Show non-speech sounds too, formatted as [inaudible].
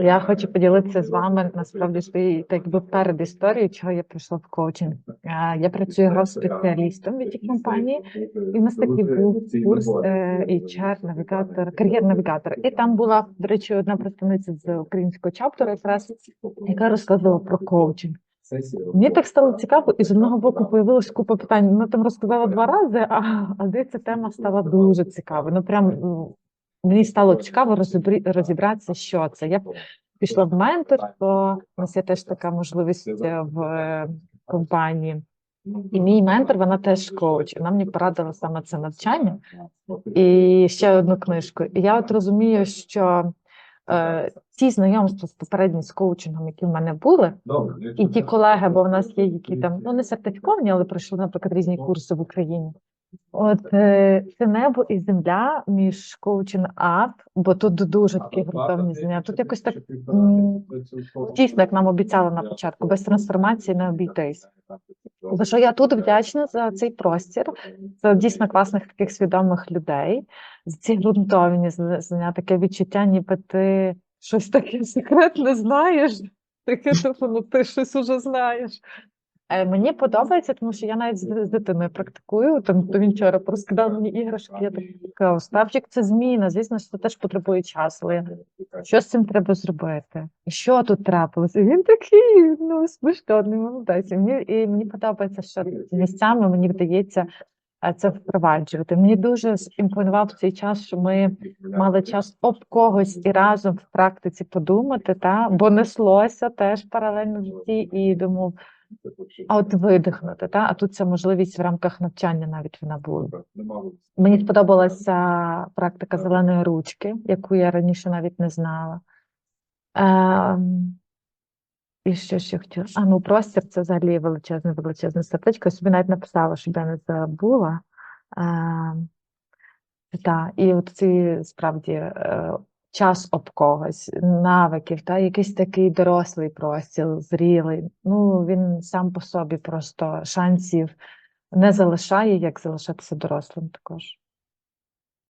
Я хочу поділитися з вами насправді своєю так якби перед історією, чого я прийшла в коучинг. Я працюю гроз-спеціалістом в цій компанії, і в нас такий був курс е, HR, навігатор, кар'єр-навігатор. І там була, до речі, одна представниця з українського чаптеру, якраз яка розказувала про коучинг. Мені так стало цікаво, і з одного боку появилась купа питань. Вона там розказала два рази, а, а де ця тема стала дуже цікавою. Ну прям ну, мені стало цікаво розібратися, що це. Я пішла в менторство. У нас є теж така можливість е, в е, компанії. І мій ментор, вона теж коуч. Вона мені порадила саме це навчання і ще одну книжку. І я от розумію, що е, ті знайомства з попереднім з коучингом, які в мене були, і ті колеги, бо в нас є які там ну не сертифіковані, але пройшли, наприклад, різні курси в Україні. От е, це небо і земля між коучинг ап, бо тут дуже такі грунтовні знання. Тут якось так дійсно, як нам обіцяли на початку, без трансформації не обійтись. За що я тут вдячна за цей простір, за дійсно класних таких свідомих людей, за ці ґрунтовні зна- знання, таке відчуття, ніби ти щось таке [laughs] секретне знаєш, таке типу, ну ти щось уже знаєш. Е, Мені подобається, тому що я навіть з, дитиною практикую. Там то він вчора розкидав мені іграшки. Я така ставчик це зміна. Звісно, що це теж потребує часу. Але що з цим треба зробити? Що тут трапилось? І він такий ну смішний, молодець. І мені, і мені подобається, що місцями мені вдається е, це впроваджувати. Мені дуже імпонував цей час, що ми мали час об когось і разом в практиці подумати, та бо неслося теж паралельно в житті, і думав, а от видихнути, та а тут ця можливість в рамках навчання навіть вона була. Мені сподобалася практика зеленої ручки, яку я раніше навіть не знала. Ем, і що ще хотіла? А, ну простір це взагалі величезне, величезне сердечко. Я собі навіть написала, щоб я не забула. Ем, та, і от ці справді е, час об когось, навиків, та, якийсь такий дорослий простір, зрілий. Ну, він сам по собі просто шансів не залишає, як залишатися дорослим також.